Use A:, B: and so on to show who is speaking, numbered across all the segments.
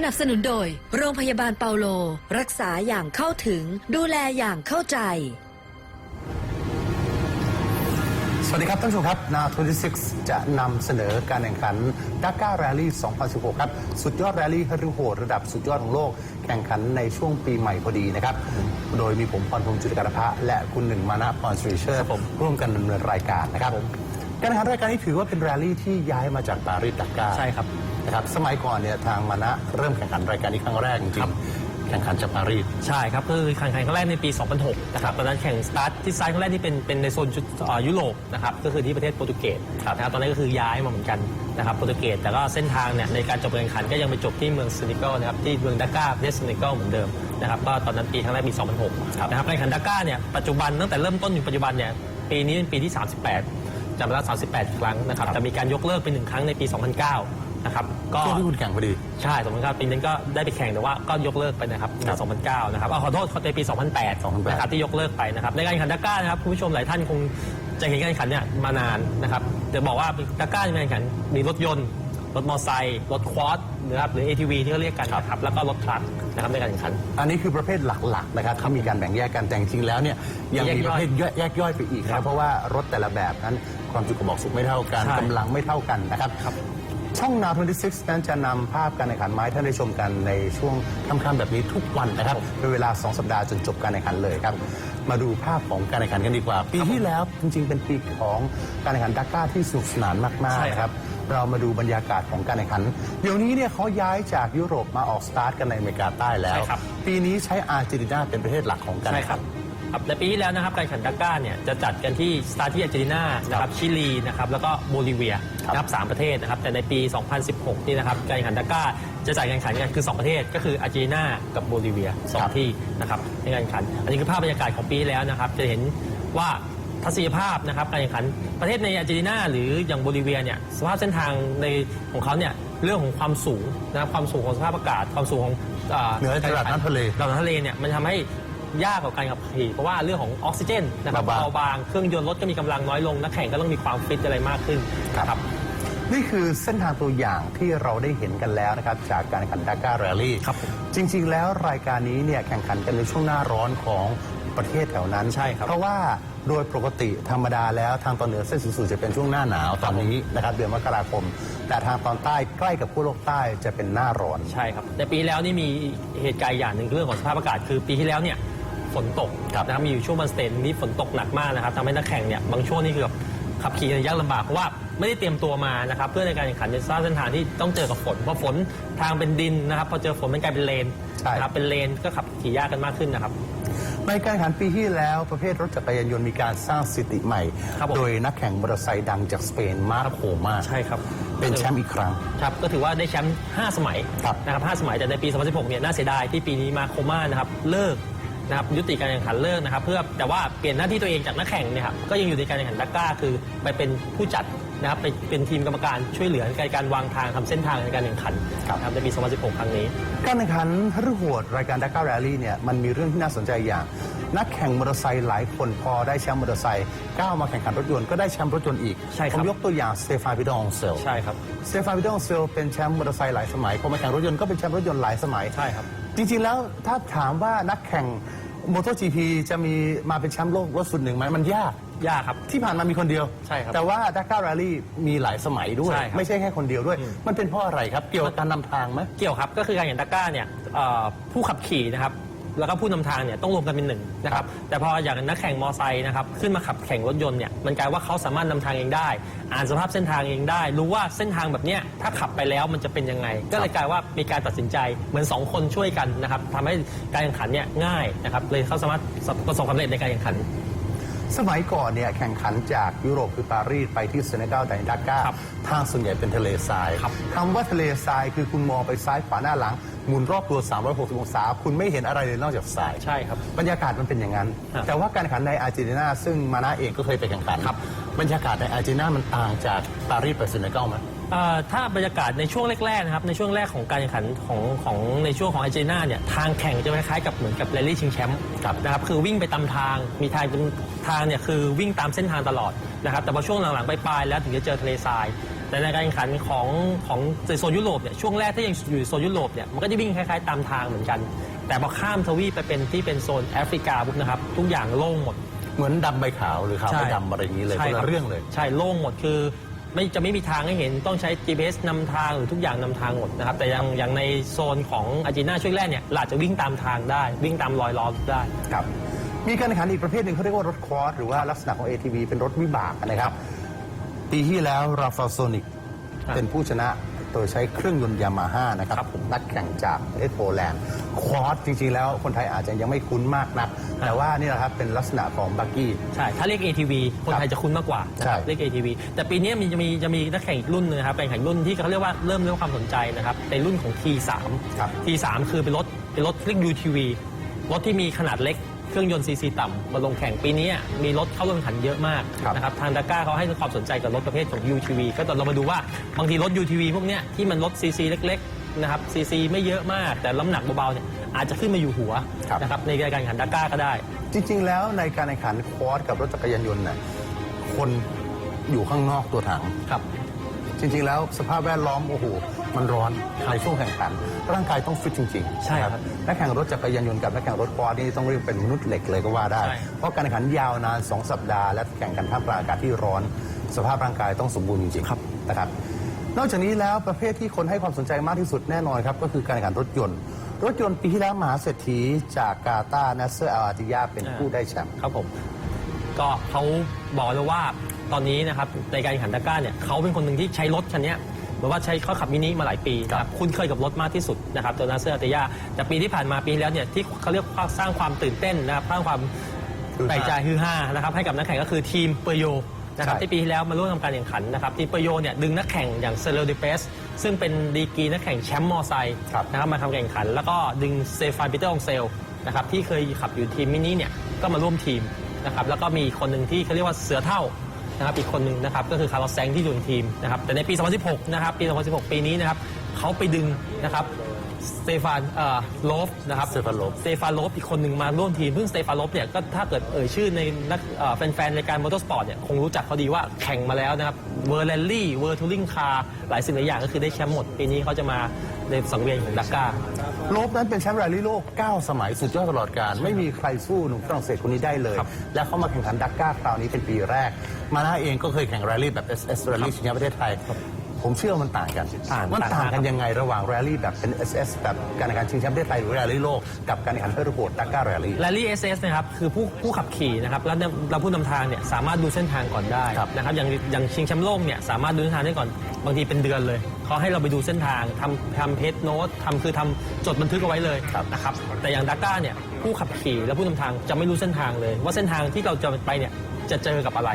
A: สนับสนุนโดย โรงพยาบาลเปาโล รักษาอย่างเข้าถึง ดูแลอย่างเข้าใจ
B: สวัสดีครับท่านผู้ชมครับนา26จะนำเสนอการแข่งขันดักก้า r รลลี่ 2016 ครับ สุดยอดแรลลี่ฮริโหดระดับสุดยอดของโลก แข่งขันในช่วงปีใหม่พอดีนะครับ โดยมีผมพรพงศ์จุติการพะและคุณหนึ่งมานะพรสรีเชอร์ร่วมกันดำเนินรายการนะครับ การแข่งขันรายการนี้ถือว่าเป็นแรลลี่ที่ย้ายมาจากปารีสดักก้า
C: ใช่ครับ
B: นะครับสมัยก่อนเนี่ยทางมานะเริ่มแข่งขันรายการนี้ครั้งแรกจริ
C: ครั
B: ง
C: บ
B: ๆแข่งขันจากปารีส
C: ใช่ครับคือแข่งขันครั้งแรกในปี 2006 นะครับตอนนั้นแข่งสตาร์ทที่สตาร์ทครั้งแรกที่เป็นเป็นในโซนชุดเอ่อยุโรปนะครับก็คือที่ประเทศโปรตุเกสนะครับตอนนั้นก็คือย้ายมาเหมือนกันนะครับโปรตุเกสแต่ก็เส้นทางเนี่ยในการจบการแข่งขันก็ยังไปจบที่เมืองซินิเกิลนะครับที่เมืองดาก้าประเทศซินิเกิลเหมือนเดิมนะครับก็ตอนนั้นปีครั้งแรกปี 2006 นะครับการแข่งขันดาก้าเนี่ยปัจจุบันตั้งแต่เริ่มต้นถึงปัจจุบันเนี่ยปีนี้เป็นปีที่ 38จำได้38 ครั้งนะครับจะมีการยกเลิกไปหนึ่งครั้งในปี 2009 นะครับก็
B: ช่วงที่คุณแข่งพอดี
C: ใช่2009ปีนั้นก็ได้ไปแข่งแต่ว่าก็ยกเลิกไปนะครับใน
B: ครับ
C: 2009นะครับเอาขอโทษในปี 2008
B: 2008
C: นะครับที่ยกเลิกไปนะครับในการแข่งขันดักก้านะครับคุณผู้ชมหลายท่านคงจะเห็นการแข่งขันเนี่ยมานานนะครับจะบอกว่าดักก้าในการแข่งขันมีรถยนต์รถมอเตอร์ไซค์รถควอดนะครับหรือ ATV ที่เขาเรียกกันนะครับแล้วก็รถทรัคนะครับในการแข่งขัน
B: อันนี้คือประเภทหลักๆนะครับเขามีการแบ่งแยกกันแต่จริงๆแล้วเนี่ยยังมี
C: แยกย่อย
B: ประเภทแยกย่อยไปอีก
C: ครั
B: นะ
C: บ
B: เพราะว่ารถแต่ละแบบนั้นความจุกระบอกสูบไม่เท่ากัน
C: ใช่
B: กำลังไม่เท่ากันนะครับ
C: ครับ
B: ช่องนาว26นั้นจะนำภาพการแข่งขันไม้ท่านได้ชมกันในช่วงค่ำๆแบบนี้ทุกวันนะครับเป็นเวลา 2 สัปดาห์จนจบการแข่งขันเลยครับ มาดูภาพของการแข่งขันกันดีกว่า ปีที่แล้วจริงๆ เป็นปีของการแข่งขันดักก้าที่สนุกสนานมาก
C: ใช่
B: ๆ
C: ครับ
B: ครับ เรามาดูบรรยากาศของการแข่งขัน เดี๋ยวนี้เนี่ยเขาย้ายจากยุโรปมาออกสตาร์ทกันในอเมริกาใต้แล้ว
C: ใช่ครับ
B: ปีนี้ใช้อาร์เจนตินาเป็นประเทศหลักของการ
C: ใช่
B: แข่ง
C: ครั
B: ขั
C: บ
B: น
C: ครับในปีที่แล้วนะครับการแข่งขันดักก้าเนี่ยจะจัดกันที่สตาร์ที่อาร์เจนตินานะครับชิลีนะครับแล้วก็โบลิเวีย
B: ครับ
C: นะครับสามประเทศนะครับแต่ในปี 2016 นี่นะครับการแข่งขันดักก้าจะจัดการแข่งขันกันคือ 2 ประเทศก็คืออาร์เจนตินากับโบลิเวียสองที่นะครับในการแข่งขัน อันนี้คือภาพบรรยากาศของปีที่แล้วนะครับจะเห็นว่าทัศนียภาพนะครับการแข่งขันประเทศในอาร์เจนตินาหรืออย่างโบลิเวียเนี่ยสภาพเส้นทางในของเขาเนี่ยเรื่องของความสูงนะครับความสูงของสภาพอากาศ ความสูงของา
B: เหนือระดับน้ำทะเล
C: ระดับน้ำทะเลเนี่ยมันทำให้ ยากกับการขับขี่เพราะว่าเรื่องของออกซิเจนนะครับ
B: เบาบาง
C: เบาบางเครื่องยนต์รถก็มีกำลังน้อยลงนักแข่งก็ต้องมีความฟิตอะไรมากขึ้น
B: ครับ
C: ครับ
B: นี่คือเส้นทางตัวอย่างที่เราได้เห็นกันแล้วนะครับ จากการแข่งขันดักก้า r รลลี่
C: ครับผม
B: จริง ๆ แล้วรายการนี้เนี่ยแข่งขันกันในช่วงหน้าร้อนของประเทศแถวนั้น
C: ใช่ครับ
B: เพราะว่าโดยปกติธรรมดาแล้วทางตอนเหนือเส้นศูนย์สูตรจะเป็นช่วงหน้าหนาวตอนนี้นะครับเดือนมกราคม แต่ทางตอนใต้ใกล้กับขั้วโลกใต้จะเป็นหน้าร้อน
C: ใช่ครับในปีที่แล้วนี่มีเหตุการณ์อย่างหนึ่งเรื่องของสภาพอากาศคือปีที่แล้วเนี่ยฝ นตก
B: ครับ
C: นะครับมีอยู่ช่วงวันสเตนนี้ฝนตกหนักมากนะครับทำให้นักแข่งเนี่ยบางช่วงนี่คือแบบขับขี่กันยากลำบากเพราะว่าไม่ได้เตรียมตัวมานะครับเพื่อในการแข่งขันในสภาพเส้นทางที่ต้องเจอกับฝนเพราะฝนทางเป็นดินนะครับพอเจอฝนมันกลายเป็นเลน
B: ใช่
C: นะครับเป็นเลนก็ขับขี่ยากกันมากขึ้นนะครับ
B: ในการแข่งขันปีที่แล้วประเภทรถจักรยานยนต์มีการสร้างสถิติใหม่
C: ครับผม
B: โดยนักแข่งมอเตอร์ไซค์ดังจากสเปนมาร์โคมา
C: ใช่ครับ
B: เป็นแชมป์อีกครั้ง
C: ครับก็ถือว่าได้แชมป์5สมัย
B: ครับ
C: นะครับ5สมัยแต่ในปี 2016 เนี่ยน่าเสียดายที่ปีนี้มาโคม่านะครับเลิก นะครับยุติการแข่งขันเลิกนะครับ เพื่อแต่ว่าเปลี่ยนหน้าที่ตัวเองจากนักแข่งเนี่ยครับก็ยังอยู่ในการแข่งขันดักก้าคือไปเป็นผู้จัดนะครับไปเป็นทีมกรรมการช่วยเหลือในการวางทางทำเส้นทางในการแข่งขัน
B: ครับ
C: นะครับในปี 2016 ครั้งนี้
B: การแข่งขันฮรุโหดรายการดักก้า r รลลี่เนี่ยมันมีเรื่องที่น่าสนใจอย่าง นักแข่งมอเตอร์ไซค์หลายคนพอได้แชมป์มอเตอร์ไซค์ก้าวมาแข่งขันรถยนต์ก็ได้แชมป์รถยนต์อีก
C: ใช่ครับ
B: ผมยกตัวอย่างสเตฟานพิดองเซล
C: ใช่ครับ
B: สเตฟานพิดองเซลเป็นแชมป์มอเตอร์ไซค์หลายสมัยพอมาแข่งรถยนต์ก็เป็นแชมป์รถยนต์หลายสมัย
C: ใช่ครับ
B: จริงๆแล้วถ้าถามว่านักแข่งมอเตอร์จีพีจะมีมาเป็นแชมป์โลกรถสุดหนึ่งไหมมันยาก
C: ยากครับ
B: ที่ผ่านมามีคนเดียว
C: ใช่ครับ
B: แต่ว่าดักก้า r รลลี่มีหลายสมัยด้วย
C: ใช่ครับ
B: ไม่ใช่แค่คนเดียวด้วย
C: อืม
B: มันเป็นเพราะอะไรครับ เกี่ยวกับการนำทางไหม
C: เกี่ยวครับก็คือการแข่งดักก้าเนี่ยเอ่อผู้ขับขี่นะครับ แล้วก็ผู้นำทางเนี่ยต้องรวมกันเป็นหนึ่งนะครับแต่พออย่างนักแข่งมอไซค์นะครับขึ้นมาขับแข่งรถยนต์เนี่ยมันกลายว่าเขาสามารถนำทางเองได้ อ่านสภาพเส้นทางเองได้ รู้ว่าเส้นทางแบบเนี้ยถ้าขับไปแล้วมันจะเป็นยังไง ก็เลยกลายว่ามีการตัดสินใจเหมือนสองคนช่วยกันนะครับทำให้การแข่งขันเนี่ยง่ายนะครับเลยเขาสามารถประสบความสำเร็จในการแข่งขัน
B: สมัยก่อนเนี่ยแข่งขันจากยุโรปคือปารีสไปที่เซเนกัลไดดักกา
C: ครับ
B: ทางส่วนใหญ่เป็นทะเลทราย
C: ครับ
B: คำว่าทะเลทรายคือคุณมองไปซ้ายขวาหน้าหลังหมุนรอบตัว 360 องศา คุณไม่เห็นอะไรเลยนอกจากทราย
C: ใช่ครับ
B: บรรยากาศมันเป็นอย่างนั้น
C: ครับ
B: แต่ว่าการแข่งขันในอาร์เจนตินาซึ่งมานาเองก็เคยไปแข่งขัน
C: ครับ
B: บรรยากาศในอาร์เจนตินามันต่างจากปารีสไปเซเนกัลไหม
C: เอ่อถ้าบรรยากาศในช่วงแรกๆนะครับในช่วงแรกของการแข่งขันของของในช่วงของอาร์เจนตินาเนี่ยทางแข่งจะคล้ายๆกับเหมือนกับแรลลี่ชิงแชมป์นะครับคือวิ่งไปตามทางมีทางเป็นทางเนี่ยคือวิ่งตามเส้นทางตลอดนะครับแต่พอช่วงหลังๆไปปลายๆแล้วถึงจะเจอทะเลทราย แต่ในการแข่งขันของของในโซนยุโรปเนี่ยช่วงแรกถ้ายังอยู่โซนยุโรปเนี่ยมันก็จะวิ่งคล้ายๆตามทางเหมือนกัน แต่พอข้ามทวีปไปเป็นที่เป็นโซนแอฟริกาปุ๊บนะครับทุกอย่างโล่งหมด
B: เหมือนดำใบขาวหรือขาวใบดำอะไรอย่างนี้เลย
C: ใช่
B: คน
C: ค
B: ละ
C: บ
B: เรื่องเลย
C: ใช่โล่งหมดคือ ไม่จะไม่มีทางให้เห็นต้องใช้ GPS นำทางหรือทุกอย่างนำทางหมดนะครับ แต่อย่างอย่างในโซนของอาร์เจนตินาช่วงแรกเนี่ยเราอาจจะวิ่งตามทางได้ วิ่งตามรอยล้อได้
B: ครับมีการแข่งขันอีกประเภทหนึ่งเขาเรียกว่ารถคอร์สหรือว่าลักษณะของ ATV เป็นรถวิบากนะครับ ปีที่แล้วราฟาโซนิก
C: ครับ
B: เป็นผู้ชนะ โดยใช้เครื่องยนต์ยามาฮ่านะครับ
C: ครับผม
B: นักแข่งจากประเทศโปแลนด์คอร์สจริง ๆ แล้วคนไทยอาจจะยังไม่คุ้นมากนัก แต่ว่านี่แหละครับเป็นลักษณะของบักกี้
C: ใช่ ถ้าเรียก ATV คนไทยจะคุ้นมากกว่านะครับ
B: ใช่
C: เรียก ATV แต่ปีนี้มีจะมีจะมีนักแข่งอีกรุ่นหนึงนะครับเป็นแข่งรุ่นที่เขาเรียกว่าเริ่มเริ่มความสนใจนะครับเป็นรุ่นของ T3
B: ครับ
C: T3 คือเป็นรถเป็นรถเรียก UTV รถที่มีขนาดเล็กเค รื่องยนต์ซีซีต่ำมาลงแข่งปีนี้มีรถเข้าร่วมแข่งขันเยอะมาก
B: ครับ
C: นะครับทางดาก้าเขาให้ความสนใจกับรถประเภทของ UTV ก็ตอนเรามาดูว่าบางทีรถ UTV พวกเนี้ยที่มันรถซีซีเล็กๆนะครับซีซีไม่เยอะมากแต่น้ำหนักเบาๆเนี่ยอาจจะขึ้นมาอยู่หัว
B: ครับ
C: นะครับในการแข่งขันดาก้าก็ได้
B: จริง ๆ แล้วในการแข่งขันคอร์สกับรถจักรยานยนต์น่ะคนอยู่ข้างนอกตัวถัง
C: ครับ
B: จริง ๆ แล้วสภาพแวดล้อมโอ้โหมันร้อนในช่วงแข่งขันร่างกายต้องฟิตจริงๆ
C: ใช่ครับ
B: นักแข่งรถจักรยานยนต์กับนักแข่งรถคอร์สนี่ต้องเรียกเป็นมนุษย์เหล็กเลยก็ว่าได้
C: ใช่
B: เพราะการแข่งขันยาวนาน2สัปดาห์และแข่งกันท่ามกลางอากาศที่ร้อน สภาพร่างกายต้องสมบูรณ์จริงๆ
C: ครับ
B: นะครับนอกจากนี้แล้วประเภทที่คนให้ความสนใจมากที่สุดแน่นอนครับก็คือการแข่งขันรถยนต์ รถยนต์ปีที่แล้วมหาเศรษฐีจากกาตาร์นัสเซอร์อาร์ติยาเป็นผู้ได้แชมป์
C: ครับผมก็เขาบอกเลยว่า ตอนนี้นะครับในการแข่งขันตะกร้าเนี่ยเขาเป็นคนหนึ่งที่ใช้รถคันเนี้ยหรือว่าใช้เขาขับมินิมาหลายปีนะครับคุ้นเคยกับรถมากที่สุดนะครับตัวนาเซอร์อัตยาแต่ปีที่ผ่านมาปีที่แล้วเนี่ยที่เขาเรียกว่าสร้างความตื่นเต้นนะครับสร้างความ
B: ฮือฮา
C: แปลกใจฮือฮานะครับให้กับนักแข่งก็คือทีมเปอร์โยนะครับ
B: ใช่
C: ที่ปีที่แล้วมาร่วมทำการแข่งขันนะครับทีมเปอร์โยเนี่ยดึงนักแข่งอย่างเซเลเดเปสซึ่งเป็นดีกรีนักแข่งแชมป์มอไซค์
B: ครับ
C: นะครับมาทำแข่งขัน แล้วก็ดึงเซฟานปีเตอร์องเซลนะครับที่เคยขับอยู่ทีมมินิเนี่ยก็มาร่วมทีมนะครับแล้วก็มีอีกคนหนึ่งที่เขาเรียกว่าเสือเท่า นะครับอีกคนหนึ่งนะครับก็คือคาร์ลอสแซงที่อยู่ในทีมนะครับแต่ในปี 2016 นะครับปี 2016 ปีนี้นะครับเขาไปดึงนะครับ สเตฟานเอ่อโลฟนะครับ
B: สเตฟานโลฟ
C: สเตฟานโลฟอีกคนหนึ่งมาร่วมทีม ซึ่งสเตฟานโลฟเนี่ยก็ถ้าเกิดเอ่ยชื่อในนักเอ่อแฟนๆรายการมอเตอร์สปอร์ตเนี่ยคงรู้จักเขาดีว่าแข่งมาแล้วนะครับเวอร์แลนลี่เวอร์ทูริงคาร์หลายสิ่งหลายอย่างก็คือได้แชมป์หมด ปีนี้เขาจะมาในสังเวียนของดักก้า
B: โลบนั้นเป็นแชมป์แรลลี่โลก 9 สมัยสุดยอดตลอดการ ไม่มีใครสู้หนุ่มฝรั่งเศสคนนี้ได้เลย
C: ครับ
B: และเขามาแข่งขันดักก้าคราวนี้เป็นปีแรก มาน่าเองก็เคยแข่งแรลลี่แบบ SS แรลลี่ชิงแชมป์ประเทศไทย ผมเชื่อว่ามันต่างกัน
C: ต่าง
B: มัน
C: ต่าง
B: ต่างกัน
C: มาก
B: ยังไงระหว่างแรลลี่แบบเป็น SS แบบการแข่งขันชิงแชมป์ประเทศไทยหรือแรลลี่โลกกับการแข่งขันเพื่อระบบดักก้าแรลลี่
C: แรลลี่เอสเอสนะครับคือผู้ผู้ขับขี่นะครับแล้วเนี่ยเราผู้นำทางเนี่ยสามารถดูเส้นทางก่อนได้
B: ครับ
C: นะครับอย่างอย่างชิงแชมป์โลกเนี่ยสามารถดูเส้นทางได้ก่อนบางทีเป็นเดือนเลยเขาให้เราไปดูเส้นทางทำทำเพจโน้ตทำคือทำจดบันทึกเอาไว้เลย
B: ครับ
C: นะครับแต่อย่างดักก้าเนี่ยผู้ขับขี่และผู้นำทางจะไม่รู้เส้นทางเลย ว่าเส้นทางที่เราจะไปเนี่ยจะเจอกับอะไร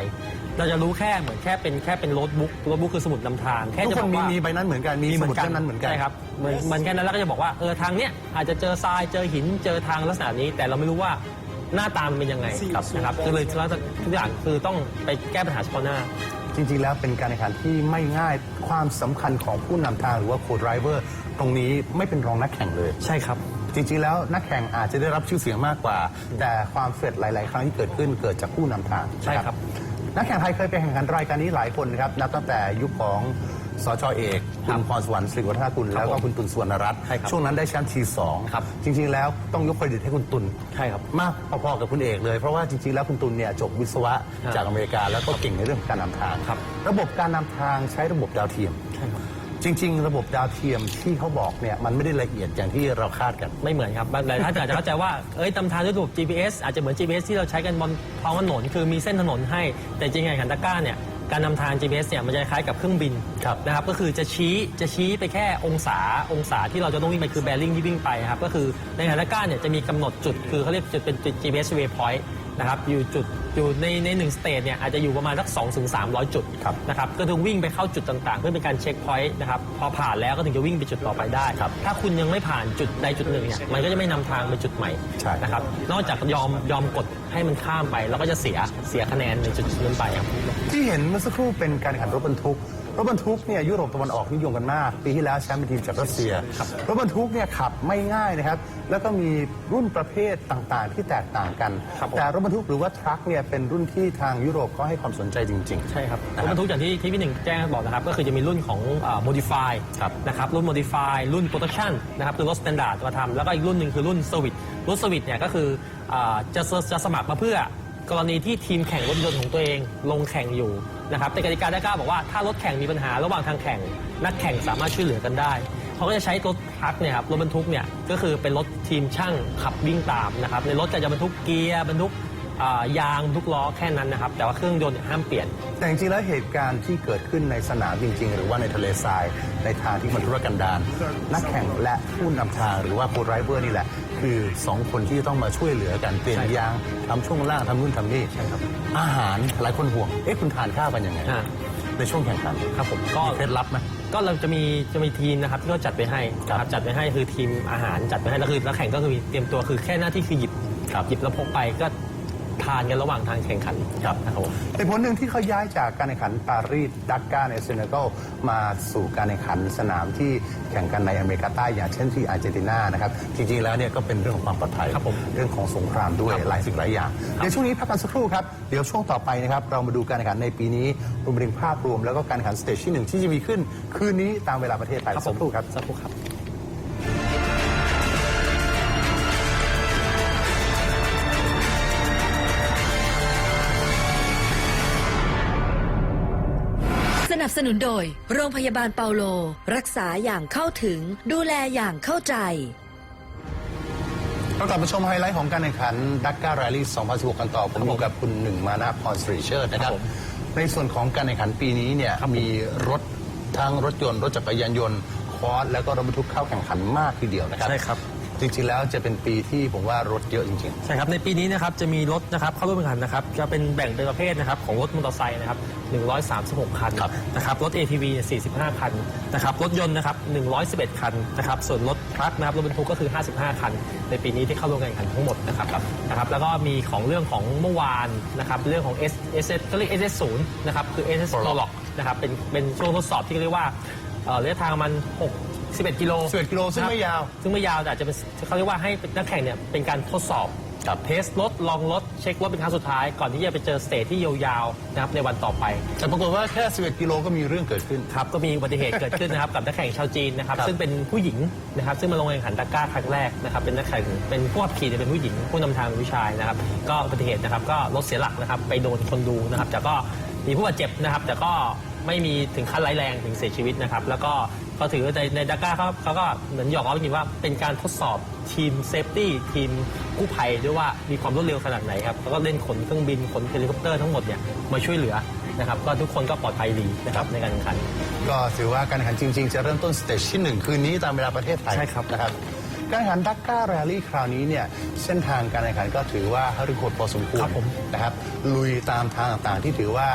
C: เราจะรู้แค่เหมือนแค่เป็นแค่เป็นโน้ตบุ๊กโน้ตบุ๊กคือสมุดนำทางแค่
B: ทุก
C: จะ
B: ค
C: บอนก
B: มี
C: ว่า
B: มีใบนั้นเหมือนกันมีสมุดเล่มนั้นเหมือนกัน
C: ใช่ครับเหมือนเหมือนแค่นั้นแล้วก็จะบอกว่าเออทางเนี้ยอาจจะเจอทรายเจอหินเจอทางลักษณะนี้ แต่เราไม่รู้ว่าหน้าตามันเป็นยังไงนะครับก็เลยแล้วทุกอย่างคือต้องไปแก้ปัญหาเฉพาะหน้า
B: จริง ๆ แล้วเป็นการแข่งขันที่ไม่ง่ายความสำคัญของผู้นำทางหรือว่าโคดไดรเวอร์ตรงนี้ไม่เป็นรองนักแข่งเลย
C: ใช่ครับ
B: จริง ๆ แล้วนักแข่งอาจจะได้รับชื่อเสียงมากกว่า แต่ความเฟดหลาย ๆ ครั้งที่เกิดขึ้นเกิดจากผู้นำทาง
C: ใช่ครับ
B: นักแข่งไทยเคยไปแข่งขันรายการนี้หลายคนนะครับนับตั้งแต่ยุคของสจเอก
C: ครั
B: คุ
C: บ
B: ณพรสวรรค์สิริวัฒนกุลแล้วก็
C: ผม
B: คุณตุลสวนรัตน์
C: ใช่ครับ
B: ช่วงนั้นได้แชมป์ทีสอง
C: ครับ
B: จริง ๆ แล้วต้องยกเครดิตให้คุณตุล
C: ใช่ครับ
B: มากพอๆกับคุณเอกเลย เพราะว่าจริง ๆ แล้วคุณตุลเนี่ยจบวิศวะ
C: ครับ
B: จากอเมริกาแล้วก็เก่งในเรื่องของการนำทาง
C: ครับ
B: ระบบการนำทางใช้ระบบดาวเทียม
C: ใช่ครับ
B: จริง ๆ ระบบดาวเทียมที่เขาบอกเนี่ยมันไม่ได้ละเอียดอย่างที่เราคาดกัน
C: ไม่เหมือนครับบางหลายท่านอาจจะเข้าใจว่า เอ้ยตำทางด้วยระบบ GPS อาจจะเหมือน GPS ที่เราใช้กันบนท้องถนน คือมีเส้นถนนให้ แต่จริงๆไงขันตะกร้าเนี่ย การนำทาง GPS เนี่ยมันจะคล้ายกับเครื่องบิน
B: ครับ
C: นะครับ ก็คือจะชี้ จะชี้ไปแค่องศา องศาที่เราจะต้องวิ่งไปคือแบริ่งที่วิ่งไปครับ ก็คือในขันตะกร้าเนี่ยจะมีกำหนดจุด คือเขาเรียกจุดเป็นจุด GPS waypoint นะครับอยู่จุดอยู่ในในหนึ่งสเตทเนี่ยอาจจะอยู่ประมาณสัก2ถึง300จุด
B: ครับ
C: นะครับก็ต้องวิ่งไปเข้าจุดต่างๆ เพื่อเป็นการเช็คพอยต์นะครับพอผ่านแล้วก็ถึงจะวิ่งไปจุดต่อไปได้
B: ครับ
C: ถ้าคุณยังไม่ผ่านจุดใดจุดหนึ่งเนี่ยมันก็จะไม่นำทางไปจุดใหม่
B: ใช่
C: นะครับนอกจากยอมยอมกดให้มันข้ามไป แล้วก็จะเสียเสียคะแนนในจุดนั้นไปครับ
B: ที่เห็นเมื่อสักครู่เป็นการแข่งขันรถบรรทุก รถบรรทุกเนี่ยยุโรปตะวันออกนิยมกันมาก ปีที่แล้วแชมป์เป็นทีมจากรัสเซีย รถบรรทุกเนี่ยขับไม่ง่ายนะครับ แล้วก็มีรุ่นประเภทต่างๆ ที่แตกต่างกัน
C: ครับผม
B: แต่รถบรรทุกหรือว่าทรัคเนี่ยเป็นรุ่นที่ทางยุโรปก็ให้ความสนใจจริง ๆ
C: ใช่ครับ
B: นะ
C: รถ
B: ครับ
C: บรรทุกอย่างที่ที่พี่หนึ่งแจ้งบอกนะครับ ก็คือจะมีรุ่นของอ่า modify
B: ครับ
C: นะครับรุ่น modify รุ่น production นะครับคือรถ standard มาทำแล้วก็อีกรุ่นหนึ่งคือรุ่น service รุ่น service เนี่ยก็คืออาจะจะสมัครมาเพื่อกรณีที่ทีมแข่งรถยนต์ของตัวเองลงแข่งอยู่ นะครับแต่กติกาด้ากล้าบอกว่าถ้ารถแข่งมีปัญหาระหว่างทางแข่ง นักแข่งสามารถช่วยเหลือกันได้เขาก็จะใช้รถทรัคเนี่ยครับรถบรรทุกเนี่ยก็คือเป็นรถทีมช่างขับวิ่งตามนะครับในรถก็จะบรรทุกเกียร์บรรทุกอ่ายางบรรทุกล้อแค่นั้นนะครับ แต่ว่าเครื่องยนต์เนี่ยห้ามเปลี่ยน
B: แต่จริงๆแล้วเหตุการณ์ที่เกิดขึ้นในสนามจริง ๆ หรือว่าในทะเลทราย ในทางที่มันทุรกันดารนักแข่งและผู้นำทางหรือว่าโปรไดรเวอร์นี่แหละ คือสองคนที่ต้องมาช่วยเหลือกันเปลี่ยน
C: ใช่ครับ
B: ยางทำช่วงล่างทำนู่นทำนี่
C: ใช่ครับ
B: อาหารหลายคนห่วง เอ๊ะคุณทานข้าวกันยังไง
C: อ่า
B: ในช่วงแข่งขัน
C: ครับผมก็
B: มีเคล็ดลับไหม
C: ก็เราจะมีจะมีทีมนะครับที่เขาจัดไปให้
B: ครับ
C: นะครับจัดไปให้คือทีมอาหารจัดไปให้แล้วคือแล้วแข่งก็คือเตรียมตัวคือแค่หน้าที่คือหยิบ
B: ครับ
C: หยิบแล้วพกไปก็ ทานกันระหว่างทางแข่งขัน
B: ครับ
C: นะครับผม
B: เหตุผลหนึ่งที่เขาย้ายจากการแข่งขันปารีสดักกาในเซเนกัลมาสู่การแข่งขันสนามที่แข่งกันในอเมริกาใต้อย่างเช่นที่อาร์เจนตินานะครับจริงๆแล้วเนี่ยก็เป็นเรื่องของความปลอดภัย
C: ครับผม
B: เรื่องของสงครามด้วยหลายสิ่งหลายอย่างเดี๋ยวช่วงนี้พักกันสักครู่ครับเดี๋ยวช่วงต่อไปนะครับเรามาดูการแข่งขันในปีนี้รวมไปถึงภาพรวมแล้วก็การแข่งขันสเตจที่หนึ่งที่จะมีขึ้น คืนนี้ตามเวลาประเทศไทย
C: ครับ
B: สั
C: ผ
B: ก
C: ม
B: ครู่ครับ
C: สักครู่ครับ
A: นับสนุนโดย โรงพยาบาลเปาโล รักษาอย่างเข้าถึง ดูแลอย่างเข้าใจ
B: เรากลับมาชมไฮไลท์ของการแข่งขันดักการ a รลลี่2016 กันต่อ ผมอยู่กับคุณหนึ่งมานะพรสตรีเชิดนะครับ
C: ครับผม
B: ในส่วนของการแข่งขันปีนี้เนี่ยมีรถทั้งรถยนต์ รถจักรยานยนต์คอร์สแล้วก็รถบรรทุกเข้าแข่งขันมากทีเดียวนะครับ
C: ใช่ครับ
B: จริงๆแล้วจะเป็นปีที่ผมว่ารถเยอะจริง
C: ใช่ครับ ในปีนี้นะครับจะมีรถนะครับเข้าร่วมแข่งขันนะครับจะเป็นแบ่งเป็นประเภทนะครับของรถมอเตอร์ไซค์นะครับ136 คัน
B: ครับ
C: นะครับรถ ATV เนี่ย45 คันนะครับรถยนต์นะครับ111 คันนะครับส่วนรถทรัคนะครับรถบรรทุกก็คือ 55 คัน ในปีนี้ที่เข้าร่วมการแข่งขันทั้งหมดนะครับนะครับแล้วก็มีของเรื่องของเมื่อวานนะครับเรื่องของ S S S ก็เรียก S S 0นะครับคือ S S Prologue นะครับเป็นเป็นช่วงทดสอบที่เรียกว่าเอ่อระยะทางมัน6 11 กิโล
B: 11กิโลซึ่งไม่ยาว
C: ซึ่งไม่ยาวแต่อาจจะเป็นเขาเรียกว่าให้นักแข่งเนี่ยเป็นการทดสอบ
B: ครับ
C: เทสรถลองรถเช็ครถเป็นครั้งสุดท้ายก่อนที่จะไปเจอสเตจที่ยาวๆนะครับในวันต่อไป
B: ๆแต่ปรากฏว่าแค่ 11 กิโลก็มีเรื่องเกิดขึ้น
C: ครับก็มีอุบัติเหตุเกิดขึ้นนะครับกับนักแข่งชาวจีนนะครับ
B: ครับ
C: ซึ่งเป็นผู้หญิงนะครับซึ่งมาลงแข่งขันตะกร้าครั้งแรกนะครับเป็นนักแข่งเป็นผู้ขับขี่เนี่ยเป็นผู้หญิงผู้นำทางเป็นผู้ชายนะครับก็อุบัติเหตุนะครับก็รถเสียหลักนะครับไปโดนคนดูนะครับแต่ก็มีผู้บาดเจ็บนะครับแต่ก็ไม่มีถึงขั้นร้ายแรงถึงเสียชีวิตนะครับแล้วก็เขาถือในในดักก้าเขาเขาก็เหมือนหยอกเอาจริงว่าเป็นการทดสอบทีมเซฟตี้ทีมกู้ภัยด้วยว่ามีความรวดเร็วขนาดไหนครับแล้วก็เล่นขนเครื่องบินขนเฮลิคอปเตอร์ทั้งหมดเนี่ยมาช่วยเหลือนะครับก็ทุกคนก็ปลอดภัยดีนะครับในการแข่งขัน
B: ก็ถือว่าการแข่งขันจริง ๆ จะเริ่มต้นสเตจที่ 1 คืนนี้ตามเวลาประเทศไทย
C: ใช่ครับ
B: นะครับการแข่งขันดักก้าแรลลี่คราวนี้เนี่ยเส้นทางการแข่งขันก็ถือว่าฮาริโหดพอสมควร
C: ครับผม
B: นะครับลุยตามทางต่างๆที่ถือว่า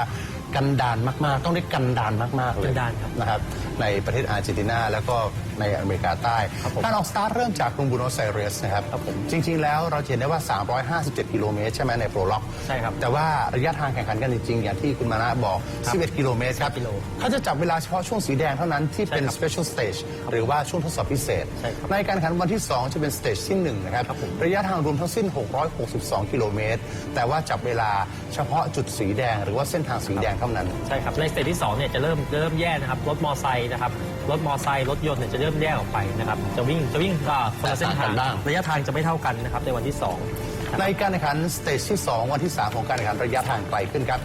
B: กันดานมากๆ ต้องได้กันดานมากๆเลย
C: กันดารครับ
B: นะครับในประเทศอาร์เจนตินาแล้วก็ ในอเมริกาใต้
C: ครับผม
B: การออกสตาร์ทเริ่มจากกรุงบูโนสไอเรสนะครับ
C: ครับผม
B: จริง ๆ แล้วเราจะเห็นได้ว่า 357 กิโลเมตรใช่ไหมในโปรล็อก
C: ใช่ครับ
B: แต่ว่าระยะทางแข่งขันกันจริง ๆ อย่างที่คุณมานะบอก
C: ครับ
B: 11 กิโลเมตรครับ
C: กิโล
B: เขาจะจับเวลาเฉพาะช่วงสีแดงเท่านั้นที่เป็น
C: ใช่ครับ
B: special stage หรือว่าช่วงทดสอบพิเศษ
C: ใช่ครับ
B: ในการแข่งขันวันที่ 2 จะเป็น stage ที่1นะครับ
C: ครับผม
B: ระยะทางรวมทั้งสิ้น 662 กิโลเมตร แต่ว่าจับเวลาเฉพาะจุดสีแดง หรือว่าเส้นทางสีแดงเท่านั้น
C: ใช่ครับ ในสเตจที่2เนี่ยจะเริ่มจะเริ่มแยกนะครับ รถมอไซค์นะครับ รถมอไซค์รถยนต์เนี่ยจะเริ่มแยกออกไปนะครับจะวิ่งจะวิ่งก็คนละเส้นทาง
B: แตกต่างกันบ้าง
C: ระยะทางจะไม่เท่ากันนะครับในวันที่2นะครับ
B: ในการแข่งขันสเตจที่ 2 วันที่ 3 ของการแข่งขันระยะทางไกลขึ้นครับ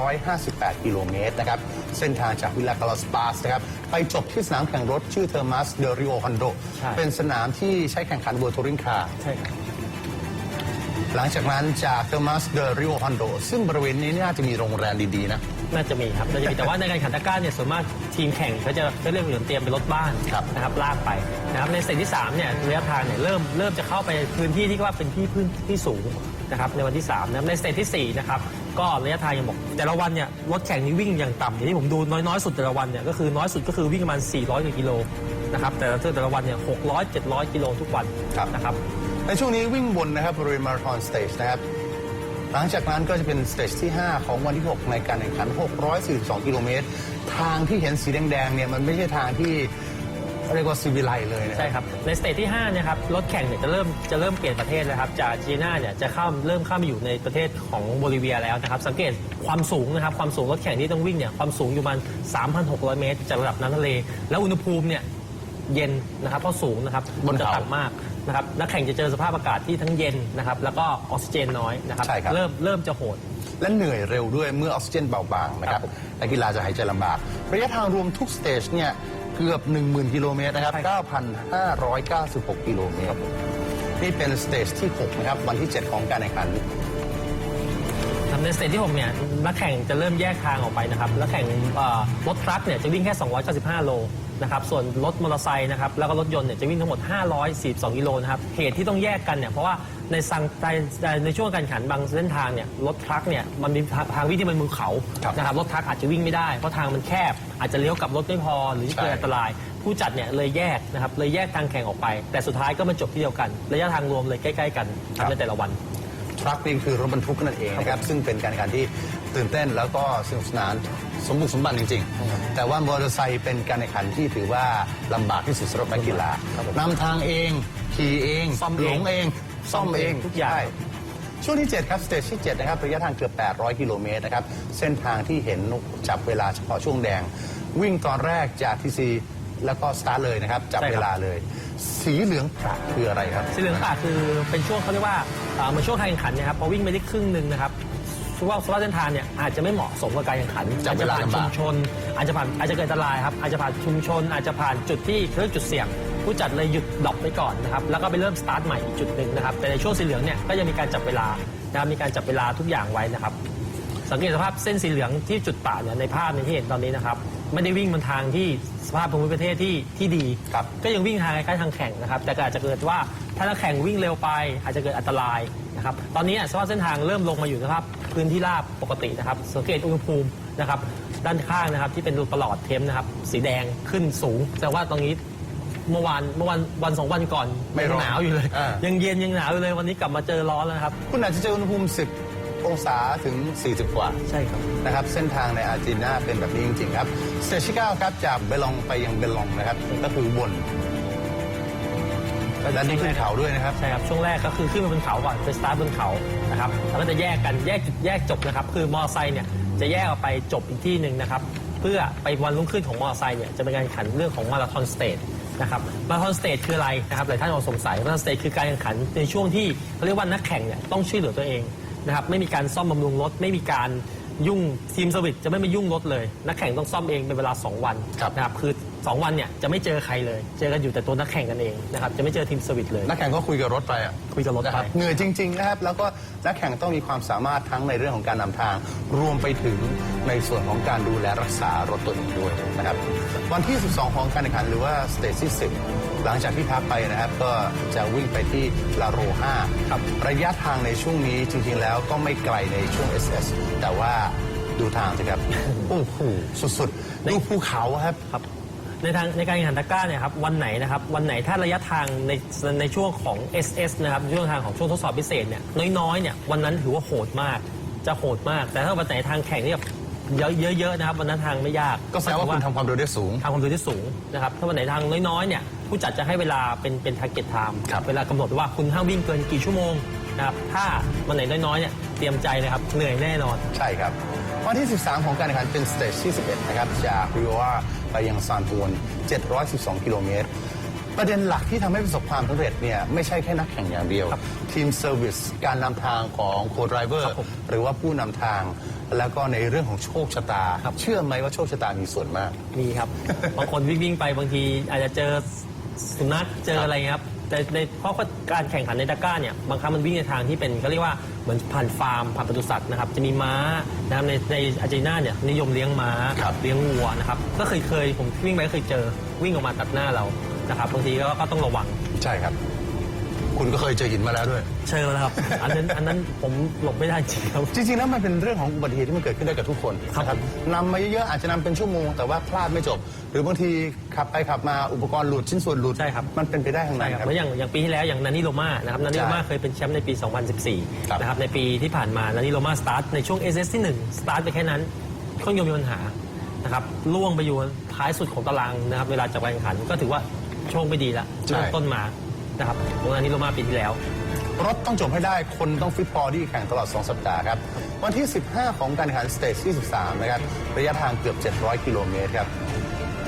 B: 858 กิโลเมตรนะครับ เส้นทางจากวิลลากาลอสปาสนะครับ ไปจบที่สนามแข่งรถชื่อเทอร์มัสเดริโอฮอนโด
C: ใช่
B: เป็นสนามที่ใช้แข่งขันเวอร์ทัวริงคาร์
C: ใช่ครับ
B: หลังจากนั้นจากเทอร์มัสเดริโอฮอนโด ซึ่งบริเวณนี้น่าจะมีโรงแรมดี ๆ นะ
C: น่าจะมีครับน่าจะมีแต่ว่าในการแข่งขันตะกร้าเนี่ยส่วนมากทีมแข่งเขาจะเขาเรียกเหมือนเตรียมเป็นรถบ้าน
B: ครับ
C: นะครับลากไปนะครับในสเตจที่3เนี่ยระยะทางเนี่ยเริ่มเริ่มจะเข้าไปพื้นที่ที่ว่าเป็นที่พื้นที่สูงนะครับในวันที่3นะครับในสเตจที่4นะครับก็ระยะทางยังบอกแต่ละวันเนี่ยรถแข่งนี้วิ่งอย่างต่ำอย่างที่ผมดูน้อยๆสุดแต่ละวันเนี่ยก็คือน้อยสุดก็คือวิ่งประมาณ 400กว่ากิโลนะครับแต่ละแต่ละวันเนี่ย600 700 กิโลทุกวัน
B: ครับ
C: นะครับ
B: ในช่วงนี้วิ่งบนนะครับบริเวณมาราธอนสเตจนะครับ หลังจากนั้นก็จะเป็นสเตจที่ 5 ของวันที่ 6 ในการแข่งขัน 642 กิโลเมตร ทางที่เห็นสีแดงๆเนี่ยมันไม่ใช่ทางที่เรียกว่าซีวิไลเลยนะ
C: ใช่ครับ ในสเตจที่5เนี่ยครับรถแข่งเนี่ยจะเริ่มจะเริ่มเปลี่ยนประเทศแล้วครับจากจีน่าเนี่ยจะเข้าเริ่มเข้ามาอยู่ในประเทศของโบลิเวียแล้วนะครับ สังเกตความสูงนะครับ ความสูงรถแข่งที่ต้องวิ่งเนี่ยความสูงอยู่ประมาณ3,600 เมตร จากระดับน้ำทะเล แล้วอุณหภูมิเนี่ย เย็นนะครับเพราะสูงนะครับ
B: บน
C: จะ
B: เขา
C: ต่ำมากนะครับนักแข่งจะเจอสภาพอากาศที่ทั้งเย็นนะครับแล้วก็ออกซิเจนน้อยนะครับ
B: ใช่ครับ
C: เริ่มเริ่มจะโหด
B: และเหนื่อยเร็วด้วยเมื่อออกซิเจนเบาบางนะครับ
C: ครับผม
B: นักกีฬาจะหายใจลำบาก ระยะทางรวมทุกสเตจเนี่ยเกือบ 10,000 กิโลเมตรนะครับ9,596 กิโลเมตร นี่เป็นสเตจที่ 6 นะครับ วันที่ 7 ของการแข่งขัน
C: ครับในสเตจที่ 6 เนี่ย นักแข่งจะเริ่มแยกทางออกไปนะครับนักแข่งเอ่อรถทรัคเนี่ยจะวิ่งแค่ 295 โลนะครับส่วนรถมอเตอร์ไซค์นะครับแล้วก็รถยนต์เนี่ยจะวิ่งทั้งหมด 542กิโลนะครับเหตุที่ต้องแยกกันเนี่ยเพราะว่าในสังในในช่วงการแข่งขันบางเส้นทางเนี่ยรถทรัคเนี่ยมันมีทางวิ่งที่มันมือเขา
B: ครับ
C: นะครับรถทรัคอาจจะวิ่งไม่ได้เพราะทางมันแคบ อาจจะเลี้ยวกลับรถไม่พอหรือเกิด
B: ใช่
C: อันตราย ผู้จัดเนี่ยเลยแยกนะครับเลยแยกทางแข่งออกไป แต่สุดท้ายก็มาจบที่เดียวกันระยะทางรวมเลยใกล้ ๆ กันในแต่ละวัน
B: ทรัคนี่คือรถบรรทุกนั่นเองนะครับซึ่งเป็นการแข่งขันที่ ตื่นเต้นแล้วก็สนุกสนานสมบุกสมบันจริง ๆ แต่ว่ามอเตอร์ไซค์เป็นการแข่งขันที่ถือว่าลำบากที่สุดสำหรับนักกีฬา
C: ครับผม
B: นำทางเองขี่เอง
C: ซ่อม
B: ห
C: เอ
B: ล
C: ง
B: งเอง ซ่อมเอง
C: ทุกอย่าง
B: ใช่ช่วงที่ 7 ครับสเตจที่ 7 นะครับระยะทางเกือบ 800 กิโลเมตรนะครับ เส้นทางที่เห็นจับเวลาเฉพาะช่วงแดง วิ่งตอนแรกจากทีซีแล้วก็สตาร์ทเลยนะครับ จับ
C: ใช่ครับ
B: เวลาเลย สีเหลืองปราดคืออะไรครับ
C: สีเหลืองป่าคือเป็นช่วงเขาเรียกว่าเอ่อเหมือนช่วงการแข่งขันเนะครับพอวิ่งไปได้ครึ่งหนึ่งนะครับ สภาพสภาพเส้นทางเนี่ยอาจจะไม่เหมาะสมกับการแข่งขัน
B: จับ
C: อาจ
B: เว
C: จะ
B: ลา
C: ผ่าน
B: ลำ
C: ชุ
B: บาก
C: มชน อาจจะผ่านอาจจะเกิดอันตรายครับอาจจะผ่านชุมชน อาจจะผ่านจุดที่เรียกจุดเสี่ยง ผู้จัดเลยหยุดดรอปไปก่อนนะครับแล้วก็ไปเริ่มสตาร์ทใหม่อีกจุดหนึ่งนะครับแต่ในช่วงสีเหลืองเนี่ยก็ยังมีการจับเวลานะครับมีการจับเวลาทุกอย่างไว้นะครับสังเกตสภาพเส้นสีเหลืองที่จุดป่าเนี่ยในภาพในที่เห็นตอนนี้นะครับไม่ได้วิ่งบนทางที่สภาพภูมิประเทศที่ที่ดี
B: ครับ
C: ก็ยังวิ่งทางคล้ายๆทางแข่งนะครับแต่ก็อาจจะเกิดว่าถ้านักแข่งวิ่งเร็วไป อาจจะเกิดอันตราย นะครับตอนนี้สภาพเส้นทางเริ่มลงมาอยู่นะครับพื้นที่ราบปกตินะครับสังเกตอุณหภูมินะครับด้านข้างนะครับที่เป็นรูประหลอดเทมนะครับสีแดงขึ้นสูงแต่ว่าตรงนี้เมื่อวานเมื่อวันวันสองวันก่อน
B: ไม่ร้อน
C: ยังหนาวอยู่เลย
B: อ่า
C: ยังเย็นยังหนาวอยู่เลยวันนี้กลับมาเจอร้อนแล้วนะครับ
B: คุณอาจจะเจออุณหภูมิ 10 องศาถึง 40 กว่า
C: ใช่ครับ
B: นะครับเส้นทางในอาร์เจนตินาเป็นแบบนี้จริงๆครับสเตจที่9ครับจากเบลองไปยังเบลองนะครับก็คือบน และนี่ขึ้นเขาด้วยนะครับ
C: ใช่ครับช่วงแรกก็คือขึ้นมาบนเขาก่อนไปสตาร์ทบนเขานะครับแล้วก็จะแยกกันแยกจุดแยกจบนะครับ คือมอเตอร์ไซค์เนี่ยจะแยกออกไปจบอีกที่หนึ่งนะครับเพื่อไปวันรุ่งขึ้นของมอเตอร์ไซค์เนี่ยจะเป็นการแข่งขันเรื่องของมาราธอนสเตทนะครับมาราธอนสเตทคืออะไรนะครับหลายท่านอาจสงสัยมาราธอนสเตทคือการแข่งขันในช่วงที่เขาเรียกว่านักแข่งเนี่ยต้องช่วยเหลือตัวเองนะครับไม่มีการซ่อมบำรุงรถไม่มีการ ยุ่งทีมสวิตจะไม่มายุ่งรถเลย นักแข่งต้องซ่อมเองเป็นเวลา 2 วัน
B: ครับ
C: นะครับคือ 2 วันเนี่ยจะไม่เจอใครเลย เจอกันอยู่แต่ตัวนักแข่งกันเองนะครับจะไม่เจอทีมสวิตเลย
B: นักแข่งก็คุยกับรถไปอะ
C: คุยกับรถ
B: นะ
C: ไป
B: ครับเหนื่อยจริง ๆ นะครับ แล้วก็นักแข่งต้องมีความสามารถทั้งในเรื่องของการนำทาง รวมไปถึงในส่วนของการดูแลรักษารถตัวเองด้วยนะครับ วันที่ 12 ของการแข่งขันหรือว่าสเตจที่10 หลังจากที่พักไปนะครับก็จะวิ่งไปที่ลาโร5ครับระยะทางในช่วงนี้จริงๆแล้วก็ไม่ไกลในช่วง SS แต่ว่าดูทางสิครับ โอ้โหสุดๆ ดูภูเขาครับ
C: ครับ ในทางในการแข่งขันตะกร้าเนี่ยครับวันไหนนะครับวันไหนถ้าระยะทางในในช่วงของ SS นะครับช่วงทางของช่วงทดสอบพิเศษเนี่ยน้อยๆเนี่ยวันนั้นถือว่าโหดมากจะโหดมาก แต่ถ้าวันไหนทางแข่งที่แบบ เยอะๆนะครับวันนั้นทางไม่ยาก
B: ก็แสดงว่าคุณทำความเร็วได้สูง
C: ทางความเร็วที่สูงนะครับถ้าวันไหนทางน้อยๆเนี่ยผู้จัดจะให้เวลาเป็นเป็นทาร์เก็ตไทม์
B: ครับ
C: เวลากำหนดว่าคุณห้ามวิ่งเกินกี่ชั่วโมงนะครับถ้าวันไหนน้อยๆเนี่ยเตรียมใจเลยครับเหนื่อยแน่นอน
B: ใช่ครับ วันที่ 13 ของการแข่งขันเป็นสเตจที่ 11 นะครับ จากริโออาไปยังซานตูน712 กิโลเมตร ประเด็นหลักที่ทำให้ประสบความสำเร็จเนี่ยไม่ใช่แค่นักแข่งอย่างเดียว
C: ครับ
B: ทีมเซอร์วิสการนำทางของโคดไดรเวอ
C: ค
B: ร์
C: รับผม
B: หรือว่าผู้นำทาง แล้วก็ในเรื่องของโชคชะตา
C: ครับ
B: เชื่อไหมว่าโชคชะตามีส่วนมาก
C: มีครับ บางคนวิ่งวิ่งๆไปบางทีอาจจะเจอสุนัขเจออะไรเงี้ยครับ แต่ในเพราะว่าการแข่งขันในตะกร้าเนี่ยบางครั้งมันวิ่งในทางที่เป็นเขาเรียกว่าเหมือนผ่านฟาร์มผ่านปศุสัตว์นะครับจะมีม้านะครับในในอาร์เจนตินาเนี่ยนิยมเลี้ยงม้า
B: ครับ
C: เลี้ยงวัวนะครับก็เคยเคยผมวิ่งไปก็เคยเจอวิ่งออกมาตัดหน้าเรา นะครับบางทีก็ก็ต้องระวัง
B: ใช่ครับ คุณก็เคยเจอหินมาแล้วด้วย
C: เชิญแล้วครับ อันนั้นอันนั้นผมหลบไม่ได้จริงครับ
B: จริงๆแล้วมันเป็นเรื่องของอุบัติเหตุที่มันเกิดขึ้นได้กับทุกคน
C: ครับ
B: นะครับนำมาเยอะๆอาจจะนำเป็นชั่วโมงแต่ว่าพลาดไม่จบ หรือบางทีขับไปขับมาอุปกรณ์หลุดชิ้นส่วนหลุด
C: ใช่ครับ
B: มันเป็นไปได้ทั้ง
C: ใช่
B: นั้น
C: ครับ
B: ครับ
C: เหมือนอย่างอย่างปีที่แล้วอย่างนานิโรมานะครับนานิโรมา
B: ใช่
C: เคยเป็นแชมป์ในปี
B: ครับ
C: 2014 นะครับในปีที่ผ่านมานานิโรมาสตาร์ทในช่วง SS ที่1สตาร์ทไปแค่นั้นเครื่องยนต์มีปัญหานะครับล่วงไปอยู่ท้ายสุดของตารางนะครับเวลาจับการแข่งขันก็ถือว่า โชคไม่ดีละ
B: ใช่
C: เริ่มต้นมานะครับของนานิโรมาปีที่แล้ว
B: รถต้องจบให้ได้ คนต้องฟิตพอที่แข่งตลอด 2 สัปดาห์ครับ วันที่ 15 ของการแข่งขันสเตจที่ 13 นะครับ ระยะทางเกือบ 700 กิโลเมตรครับ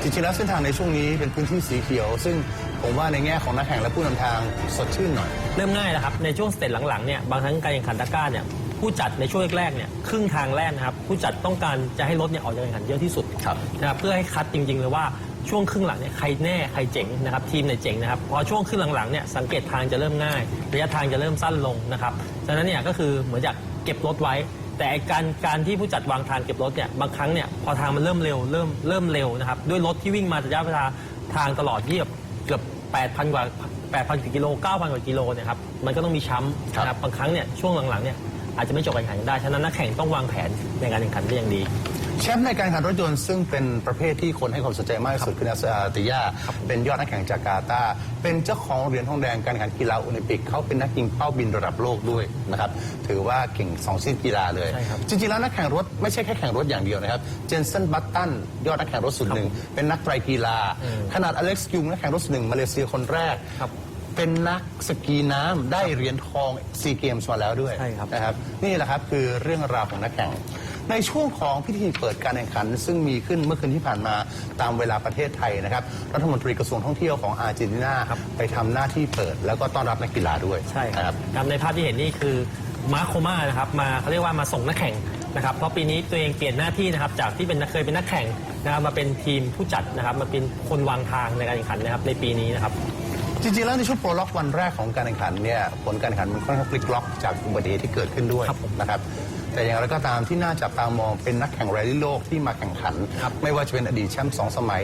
B: จริงๆแล้วเส้นทางในช่วงนี้เป็นพื้นที่สีเขียว ซึ่งผมว่าในแง่ของนักแข่งและผู้นำทางสดชื่นหน่อย
C: เริ่มง่ายแล้วครับ ในช่วงสเตจหลังๆเนี่ยบางครั้งการแข่งขันตะกร้าเนี่ยผู้จัดในช่วงแรกๆเนี่ยครึ่งทางแรกนะครับผู้จัดต้องการจะให้รถเนี่ยออกจากการแข่งขันเยอะที่สุด
B: ครับ
C: นะครับเพื่อให้คัดจริงๆเลยว่า ช่วงครึ่งหลังเนี่ยใครแน่ใครเจ๋งนะครับทีมไหนเจ๋งนะครับพอช่วงครึ่งหลังๆเนี่ยสังเกตทางจะเริ่มง่ายระยะทางจะเริ่มสั้นลงนะครับฉะนั้นเนี่ยก็คือเหมือนจากเก็บรถไว้ แต่ไอ้การการที่ผู้จัดวางทางเก็บรถเนี่ยบางครั้งเนี่ยพอทางมันเริ่มเร็วเริ่มเริ่มเร็วนะครับด้วยรถที่วิ่งมาระยะเวลาทางตลอดที่แบบเกือบ8,000กว่า8,000กว่ากิโล9,000กว่ากิโลเนี่ยครับมันก็ต้องมีช้ำ
B: ครับ
C: นะครับบางครั้งเนี่ยช่วงหลังๆเนี่ยอาจจะไม่จบการแข่งขันได้ ฉะนั้นนักแข่งต้องวางแผนในการแข่งขันได้อย่างดี
B: แชมป์ในการแข่งขันรถยนต์ซึ่งเป็นประเภทที่คนให้ความสนใจมากที่สุดคือนาซาติยาเป็นยอดนักแข่งจาการ์ตาเป็นเจ้าของเหรียญทองแดงการแข่งขันกีฬาโอลิมปิกเขาเป็นนักยิงเป้าบินระดับโลกด้วยนะครับถือว่าเก่งสองชนิดกีฬาเลย
C: ใช่ครับ
B: จริงๆแล้วนักแข่งรถไม่ใช่แค่แข่งรถอย่างเดียวนะครับเจนเซนบัตตันยอดนักแข่งรถสุดหนึ่งเป็นนักไตรกีฬา ขนาดอเล็กซ์ยุงนักแข่งรถสุดหนึ่งมาเลเซียคนแรก
C: ครับ
B: เป็นนักสกีน้ำได้เหรียญทองซีเกมส์มาแล้วด้วย
C: ใช่ครับ
B: นะครับนี่แหละครับคือเรื่องราวของนักแข่ง ในช่วงของพิธีเปิดการแข่งขัน ซึ่งมีขึ้นเมื่อคืนที่ผ่านมาตามเวลาประเทศไทยนะครับ รัฐมนตรีกระทรวงท่องเที่ยวของอาร์เจนตินาไปทำหน้าที่เปิดแล้วก็ต้อนรับนักกีฬาด้วย
C: ใช่ค
B: นะ
C: รับครับในภาพที่เห็นนี่คือมาร์คโคม่านะครับมาเขาเรียกว่ามาส่งนักแข่งนะครับเพราะปีนี้ตัวเองเปลี่ยนหน้าที่นะครับจากที่เป็นนักเคยเป็นนักแข่งนะครับมาเป็นทีมผู้จัดนะครับมาเป็นคนวางทางในการแข่งขันนะครับในปีนี้นะครับ
B: จริงๆ แล้วในช่วงโปรล็อกวันแรกของการแข่งขันเนี่ยผลการแข่งขันมันค่อนข้างพลิกล็อกจากอุบัติเหตุที่เกิดขึ้นด้วย
C: ครับผม
B: นะครับ แต่อย่างไรก็ตามที่น่าจับตามองเป็นนักแข่งแรลลี่โลกที่มาแข่งขัน
C: ครับ
B: ไม่ว่าจะเป็นอดีตแชมป์สองสมัย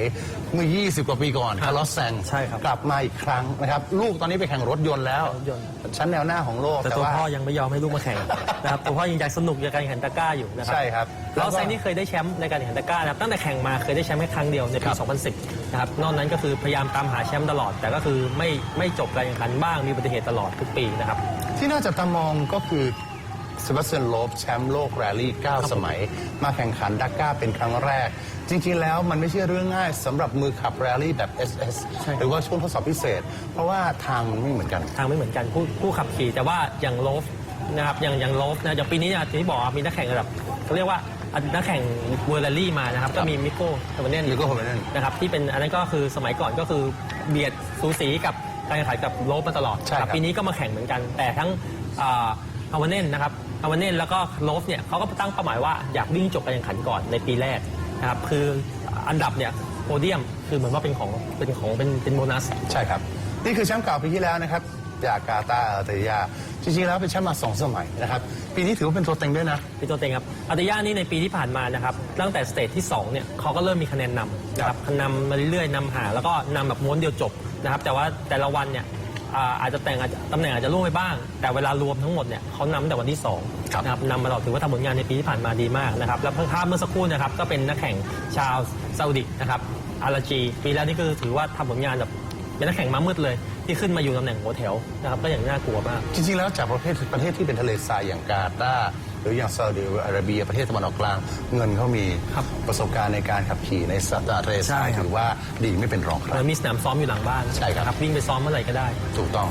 B: เมื่อ 20 กว่าปีก่อน
C: ครับ
B: คาร์ลอสแซง
C: ใช่ครับ
B: กลับมาอีกครั้งนะครับลูกตอนนี้ไปแข่งรถยนต์แล้ว
C: รถยนต์
B: ชั้นแนวหน้าของโลก
C: แต่ตัว
B: ว่า
C: พ่อยังไม่ยอมให้ลูกมาแข่ง นะครับตัวพ่อยังอยากสนุกกับการแข่งขันตะกร้าอยู่นะครั
B: ใช่ครับ
C: แล้ว
B: แล้วก็
C: ไซนี่เคยได้แชมป์ในการแข่งขันตะกร้านะครับตั้งแต่แข่งมาเคยได้แชมป์แค่ครั้งเดียวในปี2010 นะครับนอกนั้นก็คือพยายามตามหาแชมป์ตลอด แต่ก็คือไม่ไม่จบการแข่งขันบ้างมีอุบัติเหตุตลอดทุกปีนะครับ
B: ที่น่าจับตามองก็คือ เซบาสเตียนโลบแชมป์โลกแรลลี่ 9 สมัย มาแข่งขันดักก้าเป็นครั้งแรก จริง ๆ แล้วมันไม่ใช่เรื่องง่ายสำหรับมือขับแรลลี่แบบ SS
C: ใช่
B: หรือว่าช่วงทดสอบพิเศษ เพราะว่าทางมันไม่เหมือนกัน
C: ทางไม่เหมือนกันผู้ผู้ขับขี่แต่ว่าอย่างโลฟนะครับอย่างอย่างโลฟนะอย่างปีนี้เนี่ยที่บอกว่ามีนักแข่งระดับเขาเรียกว่านักแข่งเวอร์ลลี่มานะครับ ก็มีมิโก้ตะวันเน่น
B: Mikko Hovinen
C: นะครับที่เป็นอันนั้นก็คือสมัยก่อนก็คือเบียดสูสีกับการแข่งขันกับโลฟมาตลอด
B: ใช่ครับ
C: ปีนี้ก็มาแข่งเหมือนกัน แต่ทั้งฮาวาเน่นนะครับ ฮาวาเน่นแล้วก็โลฟเนี่ยเขาก็ตั้งเป้าหมายว่าอยากวิ่งจบการแข่งขันก่อนในปีแรกนะครับคืออันดับเนี่ยโพเดียมคือเหมือนว่าเป็นของเป็นของเป็นเป็นโบนัส
B: ใช่ครับ นี่คือแชมป์เก่าปีที่แล้วนะครับ จากกาตาร์อัลเตยา จริงๆ แล้วเป็นแชมป์มาสองสมัยนะครับ ปีนี้ถือว่าเป็นตัวเต็งด้วยนะ
C: พี่โตเต็งครับอัตยานี่ในปีที่ผ่านมานะครับตั้งแต่สเตจที่2เนี่ยเขาก็เริ่มมีคะแนนนำนะครับนำมาเรื่อยๆนำหาแล้วก็นำแบบม้วนเดียวจบนะครับแต่ว่าแต่ละวันเนี่ย อ่าอาจจะแต่งอาจจะตำแหน่งอาจจะล่วงไปบ้าง แต่เวลารวมทั้งหมดเนี่ยเขานำตั้งแต่วันที่2
B: ครับ
C: นะครับนำมาตลอดถือว่าทำผลงานในปีที่ผ่านมาดีมากนะครับแล้วภาพเมื่อสักครู่นะครับก็เป็นนักแข่งชาวซาอุดินะครับอาราจีปีแล้วนี่ก็ถือว่าทำผลงานแบบเป็นนักแข่งม้ามืดเลย ที่ขึ้นมาอยู่ตำแหน่งหัวแถวนะครับก็อย่างน่ากลัวมาก
B: จริงๆ แล้วจากประเทศประเทศที่เป็นทะเลทรายอย่างกาตาร์ หรืออย่างซาอุดิอาระเบียประเทศตะวันออกกลาง เงินเขามี
C: ครับ
B: ประสบการณ์ในการขับขี่ในสตาร์ทะเลทราย
C: ใช่ครับ
B: ถือว่าดีไม่เป็นรองใคร
C: แล้วมีสนามซ้อมอยู่หลังบ้าน
B: ใช่ครับ
C: วิ่งไปซ้อมเมื่อไหร่ก็ได้
B: ถูกต้อง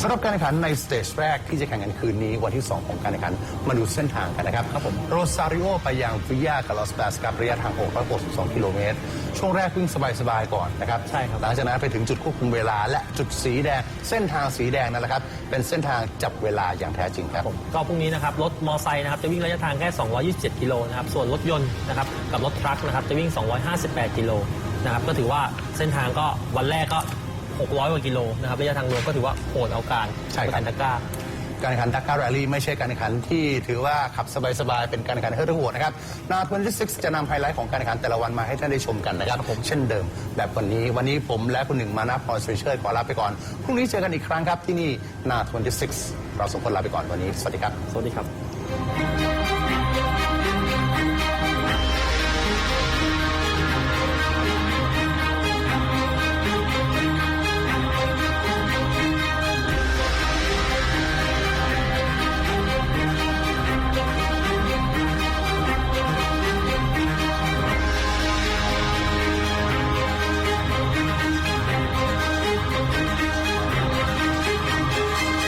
B: สำหรับการแข่งขันในสเตจแรกที่จะแข่งกันคืนนี้วันที่ 2 ของการแข่งขันมาดูเส้นทางกันนะครับครับผมโรซาริโอไปยังฟิยากับลอสแปสกับระยะทาง 662 กิโลเมตร ช่วงแรกวิ่งสบายๆก่อนนะครับ
C: ใช่ครับ
B: หลังจากนั้นไปถึงจุดควบคุมเวลาและจุดสีแดง เส้นทางสีแดงนั่นแหละครับเป็นเส้นทางจับเวลาอย่างแท้จริงครับ
C: ก็พรุ่งนี้นะครับรถมอไซค์นะครับจะวิ่งระยะทางแค่ 227 กิโลนะครับส่วนรถยนต์นะครับกับรถทรัคนะครับจะวิ่ง 258 กิโลนะครับก็ถือว่าเส้นทางก็วันแรกก็ 600กว่ากิโลนะครับระยะทางรวมก็ถือว่าโหดเอาการ
B: ใช่ครับ
C: แข่งตะกร้า
B: การแข่งขันดักการแรลลี่ไม่ใช่การแข่งขันที่ถือว่าขับสบายๆ เป็นการแข่งขันเฮอร์โหดนะครับนา26จะนำไฮไลท์ของการแข่งขันแต่ละวันมาให้ท่านได้ชมกันนะครับเช่นเดิม แบบวันนี้วันนี้ผมและคุณหนึ่งมานาพรสวิเชอร์ขอลาไปก่อน พรุ่งนี้เจอกันอีกครั้งครับที่นี่นา26เราสองคนลาไปก่อนวันนี้ สวัสดีครับ
C: สวัสดีครับ